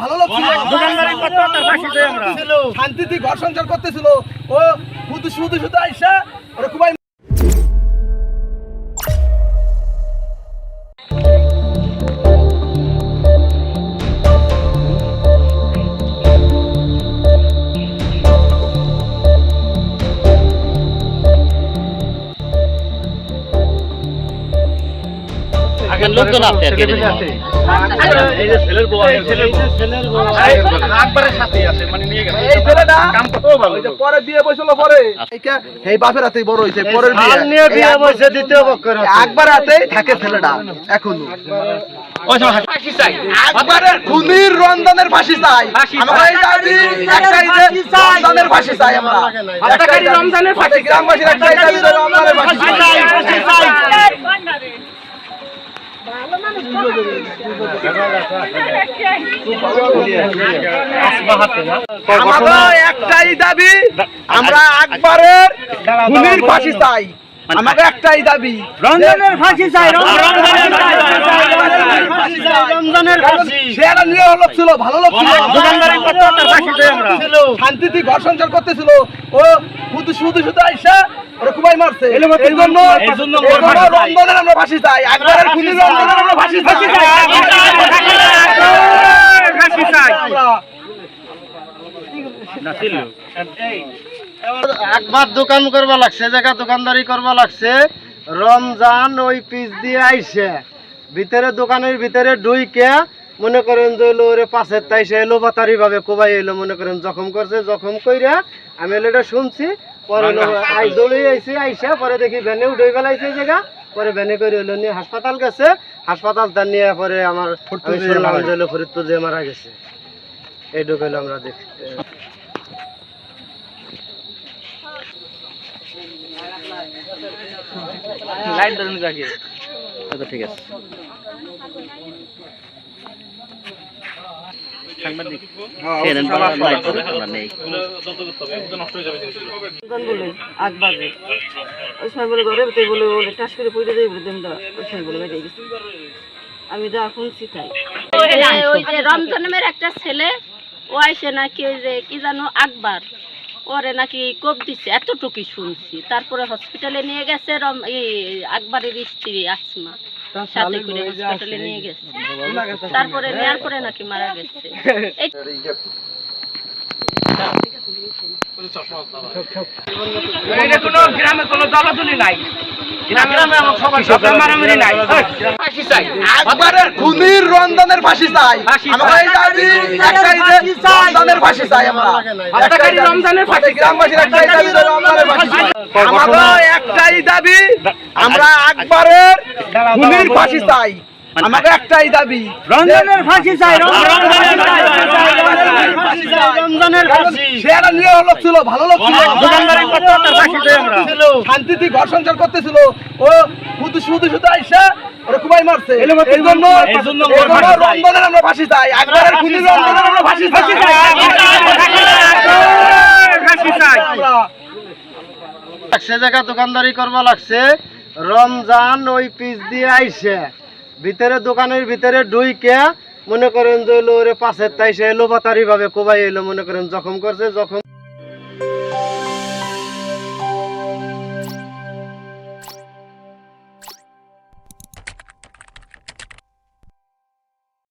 ভালো শান্তিতে ঘর সংসার করতেছিল। ও শুধু শুধু শুধু আইসা ওরা লোকজন আছে আর কি এই যে ছেলের বউ আছে, ছেলের বউ। আকবরের সাথেই আছে, মানে নিয়ে গেছে। এই ছেলেটা কাম করতেও ভালো। পরে বিয়ে বসছিল পরে। এই বাপের হাতেই বড় হইছে পরের বিয়ে। নিয়ে বিয়ে বসে দ্বিতীয় পক্ষের একবার হাতেই থাকে ছেলেটা এখনও। ফাঁসি চাই। একবারে খুনির রন্ধনের ফাঁসি চাই। আমরা এই দাবি একটাই যে রন্ধনের ফাঁসি চাই আমরা। হত্যাকারী রমজানের ফাঁসি চাই। গ্রামবাসীর একটাই দাবি রমজানের ফাঁসি আমাদের একটাই দাবি আমরা একবারের খুনির ফাঁসি চাই। আমাদের একটাই দাবি রমজানের ফাঁসি চাই রমজানের ফাঁসি চাই। সে একটা নিরীহ লোক ছিল ভালো লোক ছিল। শান্তিতে ঘর সংসার করতেছিল। ও শুধু শুধু শুধু আইসা মারছে। এই জন্য- ফাঁসি চাই। রমজানের আমরা ফাঁসি চাই। একবারের খুনির রমজানের আমরা ফাঁসি চাই। ফাঁসি চাই। আমরা একবার দোকান করবা লাগছে জায়গা দোকানদারি করবা লাগছে রমজান ওই পিস দিয়ে আইসে। ভিতরে দোকানের ভিতরে ডুইকে মনে করেন যে হলো ওরে পাশের তাই সে এলো বাতারি ভাবে কোবাই এলো মনে করেন জখম করছে জখম কইরা আমি হলো এটা শুনছি পরে আই দৌড়ে আইছি আইসা পরে দেখি ভ্যানে উঠে ফেলাইছে এই জায়গা পরে ভ্যানে করে হলো নিয়ে হাসপাতাল গেছে হাসপাতাল তার নিয়ে পরে আমার ফরিদপুর যে মারা গেছে। এইটুকু আমরা দেখি লাইট ধরুন কাকে আচ্ছা ঠিক আছে সেরেন বা লাইট ধরুন, আমরা নেই রমজান বলে আকবারে ওই সময় বলে ঘরে ভিতরে বলে বলে টাস করে পড়ে দেয় বলে দেমটা ওই সময় বলে বেরিয়ে গেছে। আমি যা শুনছি তাই একটা ছেলে ও আইসে নাকি ওই যে কি জানো আকবার। ওরে নাকি কোপ দিছে এতটুকুই শুনছি। তারপরে হসপিটালে নিয়ে গেছে রম এই আকবরের স্ত্রী আসমা। সাথে করে হসপিটালে নিয়ে গেছে। তারপরে নেওয়ার পরে নাকি মারা গেছে। এই এটা কোনো গ্রামে কোনো দলাদলি নাই। খুনির রন্ধনের ফাঁসি চাই। আমরা রমজানের ফাঁসি চাই গ্রামবাসীর একটাই দাবি রমজানের ফাঁসি আমাদের একটাই দাবি আমরা একবারের খুনির ফাঁসি চাই। আমাদের একটাই দাবি রমজানের ফাঁসি চাই রমজানের ফাঁসি লোক ছিল ভালো লোক ছিল। দোকানদারি করতো তার ফাঁসি চাই আমরা। শান্তিতে ঘর সংসার করতেছিল। ও শুধু শুধু শুধু আইসা ওরা মারছে। এই জন্য- এই জন্য এই জন্য এই জন্য ফাঁসি চাই। রমজানের আমরা ফাঁসি চাই। একবারের খুনির রমজানের আমরা ফাঁসি ফাঁসি চাই সে জায়গা দোকানদারি করবা লাগছে। রমজান ওই পিস দিয়ে আইসে। ভিতরে দোকানের ভিতরে ডুইকে মনে করেন যে ওরে পাশের তাই সে এলো ভাবে কোবাই এলো মনে করেন, জখম করছে, জখম